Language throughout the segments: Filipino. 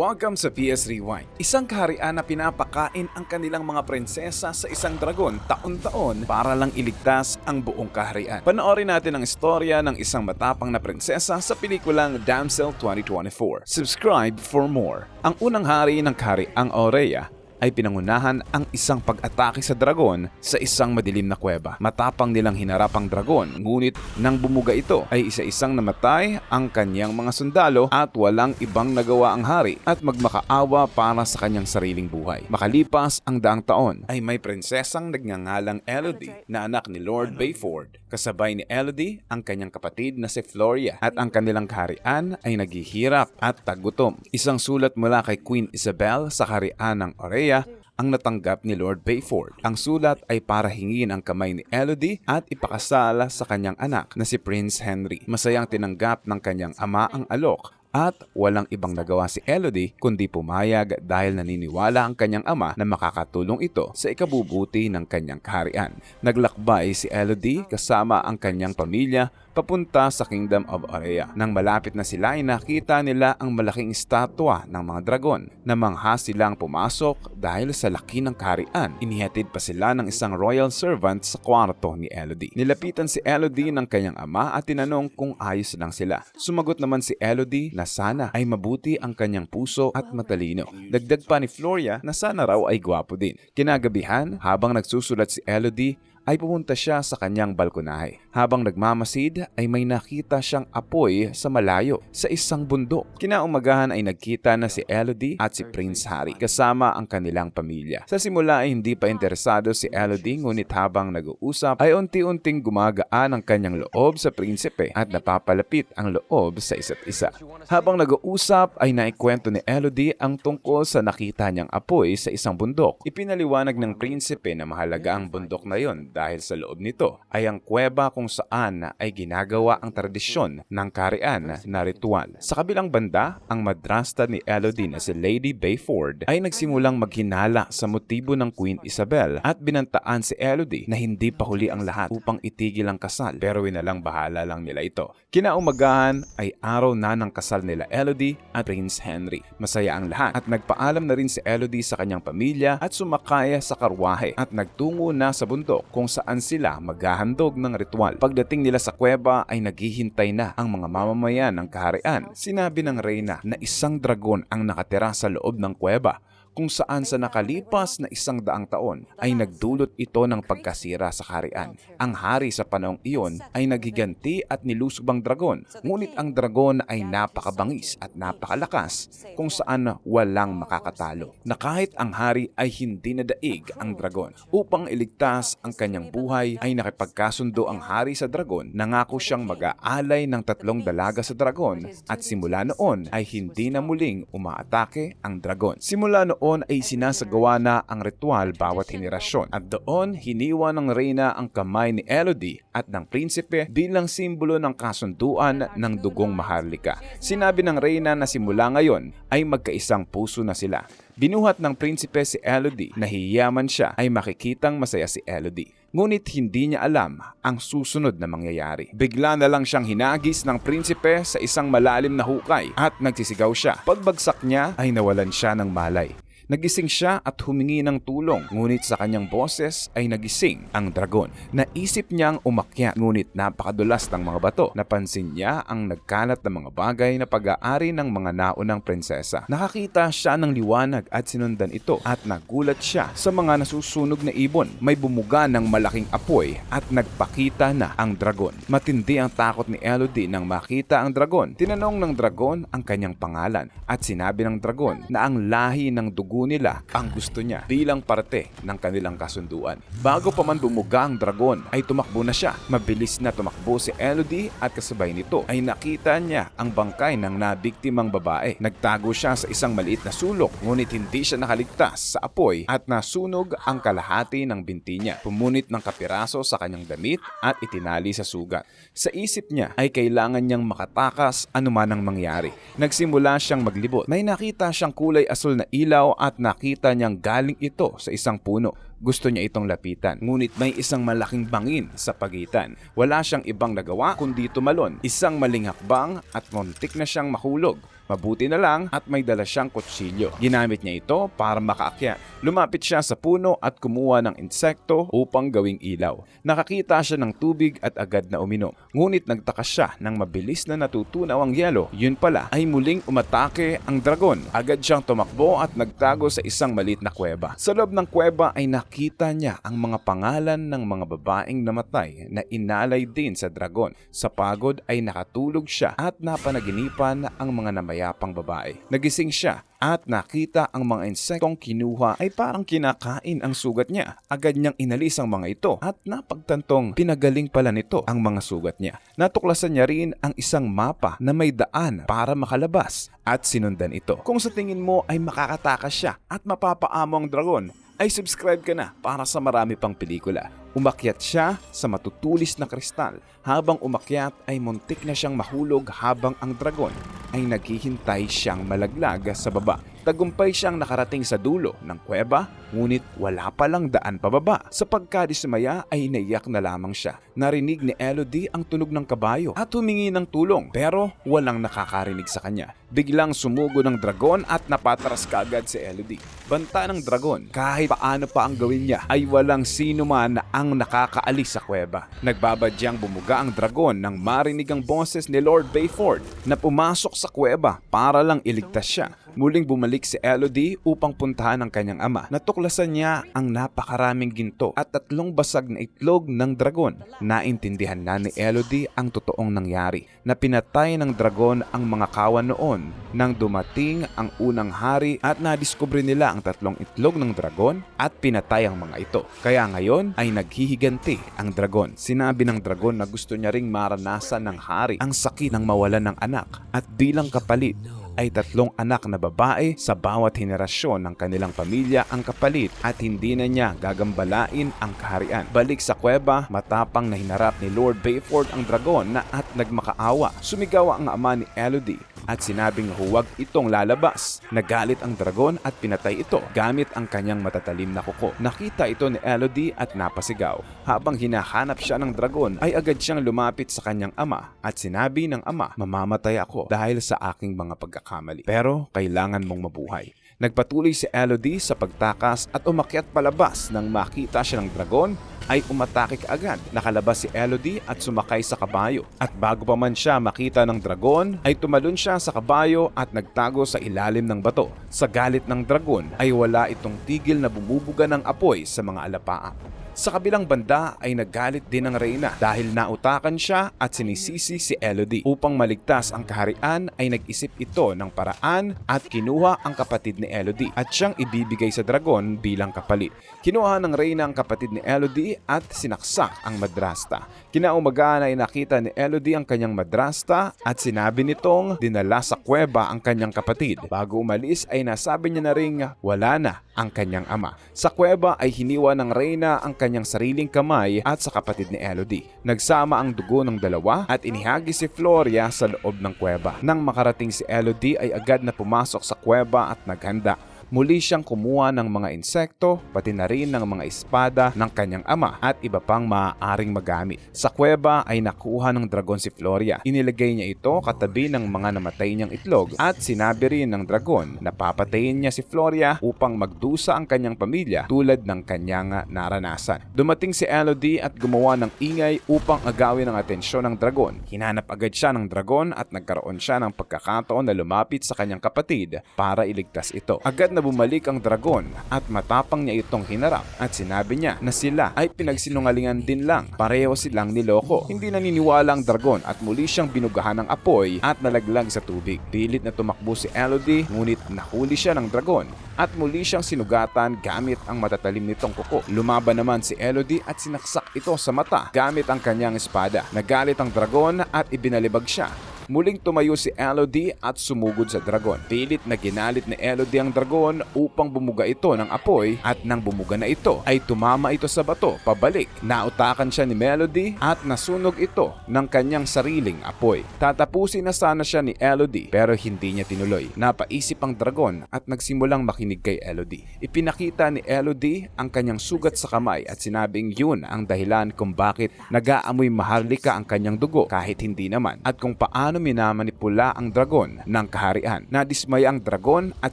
Welcome sa PS Rewind. Isang kaharian na pinapakain ang kanilang mga prinsesa sa isang dragon taon-taon para lang iligtas ang buong kaharian. Panoorin natin ang istorya ng isang matapang na prinsesa sa pelikulang Damsel 2024. Subscribe for more. Ang unang hari ng kahariang Aurea ay pinangunahan ang isang pag-atake sa dragon sa isang madilim na kuweba. Matapang nilang hinarap ang dragon, ngunit nang bumuga ito ay isa-isang namatay ang kanyang mga sundalo at walang ibang nagawa ang hari at magmakaawa para sa kanyang sariling buhay. Makalipas ang daang taon ay may prinsesang nagngangalang Elodie na anak ni Lord Bayford. Kasabay ni Elodie ang kanyang kapatid na si Floria at ang kanilang kaharian ay naghihirap at tagutom. Isang sulat mula kay Queen Isabel sa kaharian ng Orea ang natanggap ni Lord Bayford. Ang sulat ay para hingin ang kamay ni Elodie at ipakasala sa kanyang anak na si Prince Henry. Masayang tinanggap ng kanyang ama ang alok at walang ibang nagawa si Elodie kundi pumayag dahil naniniwala ang kanyang ama na makakatulong ito sa ikabubuti ng kanyang kaharian. Naglakbay si Elodie kasama ang kanyang pamilya papunta sa Kingdom of Aurea. Nang malapit na sila ay nakita nila ang malaking estatwa ng mga dragon na mangha silang pumasok dahil sa laki ng kaharian. Inihatid pa sila ng isang royal servant sa kwarto ni Elodie. Nilapitan si Elodie ng kanyang ama at tinanong kung ayos lang sila. Sumagot naman si Elodie na sana ay mabuti ang kanyang puso at matalino. Dagdag pa ni Floria na sana raw ay gwapo din. Kinagabihan, habang nagsusulat si Elodie, ay pumunta siya sa kanyang balkonahe. Habang nagmamasid ay may nakita siyang apoy sa malayo sa isang bundok. Kinaumagahan ay nagkita na si Elodie at si Prince Harry kasama ang kanilang pamilya. Sa simula ay hindi pa interesado si Elodie ngunit habang nag-uusap ay unti-unting gumagaan ang kanyang loob sa prinsipe at napapalapit ang loob sa isa't isa. Habang nag-uusap ay naikwento ni Elodie ang tungkol sa nakita niyang apoy sa isang bundok. Ipinaliwanag ng prinsipe na mahalaga ang bundok na yon dahil sa loob nito ay ang kuweba kung saan ay ginagawa ang tradisyon ng karian na ritual. Sa kabilang banda, ang madrasta ni Elodie na si Lady Bayford ay nagsimulang maghinala sa motibo ng Queen Isabel at binantaan si Elodie na hindi pa huli ang lahat upang itigil ang kasal pero winalang bahala lang nila ito. Kinaumagahan ay araw na ng kasal nila Elodie at Prince Henry. Masaya ang lahat at nagpaalam na rin si Elodie sa kanyang pamilya at sumakaya sa karwahe at nagtungo na sa bundok kung saan sila maghahandog ng ritual. Pagdating nila sa kuweba ay naghihintay na ang mga mamamayan ng kaharian. Sinabi ng reyna na isang dragon ang nakatira sa loob ng kuweba kung saan sa nakalipas na isang daang taon ay nagdulot ito ng pagkasira sa kaharian. Ang hari sa panahong iyon ay naghiganti at nilusob ang dragon, ngunit ang dragon ay napakabangis at napakalakas kung saan walang makakatalo. Na kahit ang hari ay hindi nadaig ang dragon. Upang iligtas ang kanyang buhay ay nakipagkasundo ang hari sa dragon, nangako siyang mag-aalay ng tatlong dalaga sa dragon at simula noon ay hindi na muling umaatake ang dragon. Simula noon noon ay sinasagawa na ang ritual bawat henerasyon at doon hiniwa ng reyna ang kamay ni Elodie at ng prinsipe bilang simbolo ng kasunduan ng dugong maharlika. Sinabi ng reyna na simula ngayon ay magkaisang puso na sila. Binuhat ng prinsipe si Elodie na hiyaman siya ay makikitang masaya si Elodie. Ngunit hindi niya alam ang susunod na mangyayari. Bigla na lang siyang hinagis ng prinsipe sa isang malalim na hukay at nagsisigaw siya. Pagbagsak niya ay nawalan siya ng malay. Nagising siya at humingi ng tulong ngunit sa kanyang boses ay nagising ang dragon. Naisip niyang umakyat ngunit napakadulas ng mga bato. Napansin niya ang nagkalat na mga bagay na pag-aari ng mga naunang prinsesa. Nakakita siya ng liwanag at sinundan ito at nagulat siya sa mga nasusunog na ibon. May bumuga ng malaking apoy at nagpakita na ang dragon. Matindi ang takot ni Elodie nang makita ang dragon. Tinanong ng dragon ang kanyang pangalan at sinabi ng dragon na ang lahi ng dugo nila ang gusto niya bilang parte ng kanilang kasunduan. Bago pa man bumuga ang dragon ay tumakbo na siya. Mabilis na tumakbo si Elodie at kasabay nito ay nakita niya ang bangkay ng nabiktimang babae. Nagtago siya sa isang maliit na sulok ngunit hindi siya nakaligtas sa apoy at nasunog ang kalahati ng binti niya. Pumunit ng kapiraso sa kanyang damit at itinali sa sugat. Sa isip niya ay kailangan niyang makatakas anuman ang mangyari. Nagsimula siyang maglibot. May nakita siyang kulay asul na ilaw at nakita niyang galing ito sa isang puno. Gusto niya itong lapitan, ngunit may isang malaking bangin sa pagitan. Wala siyang ibang nagawa kundi tumalon. Isang maling hakbang at muntik na siyang mahulog. Mabuti na lang at may dala siyang kutsilyo. Ginamit niya ito para makaakyat. Lumapit siya sa puno at kumuha ng insekto upang gawing ilaw. Nakakita siya ng tubig at agad na uminom. Ngunit nagtaka siya nang mabilis na natutunaw ang yelo. Yun pala ay muling umatake ang dragon. Agad siyang tumakbo at nagtago sa isang malit na kuweba. Sa loob ng kuweba ay nakita niya ang mga pangalan ng mga babaeng namatay na inalay din sa dragon. Sa pagod ay nakatulog siya at napanaginipan ang mga namayapang babae. Nagising siya at nakita ang mga insektong kinuha ay parang kinakain ang sugat niya. Agad niyang inalis ang mga ito at napagtantong pinagaling pala nito ang mga sugat niya. Natuklasan niya rin ang isang mapa na may daan para makalabas at sinundan ito. Kung sa tingin mo ay makakatakas siya at mapapaamo ang dragon, ay subscribe ka na para sa marami pang pelikula. Umakyat siya sa matutulis na kristal. Habang umakyat ay muntik na siyang mahulog habang ang dragon ay naghihintay siyang malaglag sa baba. Tagumpay siyang nakarating sa dulo ng kuweba, ngunit wala palang daan pababa. Sa pagkadismaya ay naiyak na lamang siya. Narinig ni Elodie ang tunog ng kabayo at humingi ng tulong pero walang nakakarinig sa kanya. Biglang sumugo ng dragon at napatras kaagad si Elodie. Banta ng dragon, kahit paano pa ang gawin niya ay walang sino man na ang nakakaalis sa kuweba. Nagbabadyang bumuga ang dragon nang marinig ang boses ni Lord Bayford na pumasok sa kuweba para lang iligtas siya. Muling bumalik si Elodie upang puntahan ang kanyang ama. Natuklasan niya ang napakaraming ginto at tatlong basag na itlog ng dragon. Naintindihan na ni Elodie ang totoong nangyari na pinatay ng dragon ang mga kawan noon nang dumating ang unang hari at nadiskubre nila ang tatlong itlog ng dragon at pinatay ang mga ito. Kaya ngayon ay naghihiganti ang dragon. Sinabi ng dragon na gusto niya ring maranasan ng hari ang sakit ng mawalan ng anak at bilang kapalit ay tatlong anak na babae sa bawat henerasyon ng kanilang pamilya ang kapalit at hindi na niya gagambalain ang kaharian. Balik sa kuweba, matapang na hinarap ni Lord Bayford ang dragon na at nagmakaawa. Sumigaw ang ama ni Elodie at sinabing huwag itong lalabas. Nagalit ang dragon at pinatay ito gamit ang kanyang matatalim na kuko. Nakita ito ni Elodie at napasigaw. Habang hinahanap siya ng dragon ay agad siyang lumapit sa kanyang ama at sinabi ng ama, mamamatay ako dahil sa aking mga pagkakamali. Pero kailangan mong mabuhay. Nagpatuloy si Elodie sa pagtakas at umakyat palabas nang makita siya ng dragon ay umatake kaagad. Nakalabas si Elodie at sumakay sa kabayo. At bago pa man siya makita ng dragon, ay tumalon siya sa kabayo at nagtago sa ilalim ng bato. Sa galit ng dragon ay wala itong tigil na bumubuga ng apoy sa mga alapaap. Sa kabilang banda ay nagalit din ang reyna dahil nautakan siya at sinisisi si Elodie. Upang maligtas ang kaharian ay nag-isip ito ng paraan at kinuha ang kapatid ni Elodie at siyang ibibigay sa dragon bilang kapalit. Kinuha ng reyna ang kapatid ni Elodie at sinaksak ang madrasta. Kinaumagaan ay nakita ni Elodie ang kanyang madrasta at sinabi nitong dinala sa kuweba ang kanyang kapatid. Bago umalis ay nasabi niya na ring wala na ang kanyang ama. Sa kuweba ay hiniwa ng reyna ang kanyang sariling kamay at sa kapatid ni Elodie. Nagsama ang dugo ng dalawa at inihagi si Floria sa loob ng kuweba. Nang makarating si Elodie ay agad na pumasok sa kuweba at naghanda. Muli siyang kumuha ng mga insekto, pati na rin ng mga espada ng kanyang ama at iba pang maaaring magamit. Sa kuweba ay nakuha ng dragon si Floria. Inilagay niya ito katabi ng mga namatay niyang itlog at sinabi rin ng dragon na papatayin niya si Floria upang magdusa ang kanyang pamilya tulad ng kanyang naranasan. Dumating si Elodie at gumawa ng ingay upang agawin ang atensyon ng dragon. Hinanap agad siya ng dragon at nagkaroon siya ng pagkakataon na lumapit sa kanyang kapatid para iligtas ito. Agad na bumalik ang dragon at matapang niya itong hinarap at sinabi niya na sila ay pinagsinungalingan din lang. Pareho silang niloko. Hindi naniniwala ang dragon at muli siyang binugahan ng apoy at nalaglag sa tubig. Pilit na tumakbo si Elodie ngunit nahuli siya ng dragon at muli siyang sinugatan gamit ang matatalim nitong kuko. Lumaban naman si Elodie at sinaksak ito sa mata gamit ang kanyang espada. Nagalit ang dragon at ibinalibag siya. Muling tumayo si Elodie at sumugod sa dragon. Pilit na ginalit ni Elodie ang dragon upang bumuga ito ng apoy at nang bumuga na ito ay tumama ito sa bato pabalik. Nautakan siya ni Melody at nasunog ito ng kanyang sariling apoy. Tatapusin na sana siya ni Elodie pero hindi niya tinuloy. Napaisip ang dragon at nagsimulang makinig kay Elodie. Ipinakita ni Elodie ang kanyang sugat sa kamay at sinabing yun ang dahilan kung bakit nag-aamoy maharlika ang kanyang dugo kahit hindi naman at kung paano minamanipula ang dragon ng kaharian. Nadismaya ang dragon at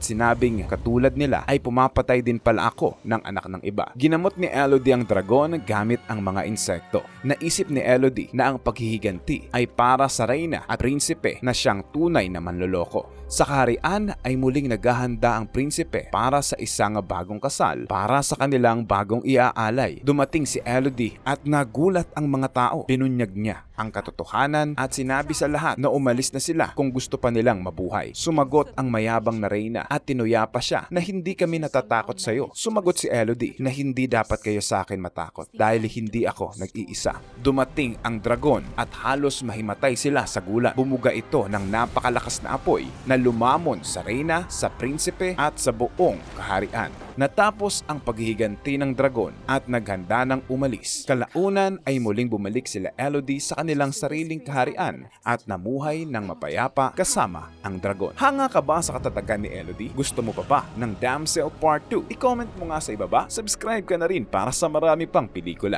sinabing katulad nila ay pumapatay din pala ako ng anak ng iba. Ginamot ni Elodie ang dragon gamit ang mga insekto. Naisip ni Elodie na ang paghihiganti ay para sa reyna at prinsipe na siyang tunay na manloloko. Sa kaharian ay muling naghahanda ang prinsipe para sa isang bagong kasal para sa kanilang bagong iaalay. Dumating si Elodie at nagulat ang mga tao. Pinunyag niya ang katotohanan at sinabi sa lahat na umalis na sila kung gusto pa nilang mabuhay. Sumagot ang mayabang na reyna at tinuya pa siya na hindi kami natatakot sa iyo. Sumagot si Elodie na hindi dapat kayo sa akin matakot dahil hindi ako nag-iisa. Dumating ang dragon at halos mahimatay sila sa gulat. Bumuga ito ng napakalakas na apoy na lumamon sa reyna, sa prinsipe at sa buong kaharian. Natapos ang paghihiganti ng dragon at naghanda ng umalis. Kalaunan ay muling bumalik sila Elodie sa kanilang sariling kaharian at namuhay ng mapayapa kasama ang dragon. Hanga ka ba sa katatagan ni Elodie? Gusto mo pa ba ng Damsel Part 2? I-comment mo nga sa ibaba. Subscribe ka na rin para sa marami pang pelikula.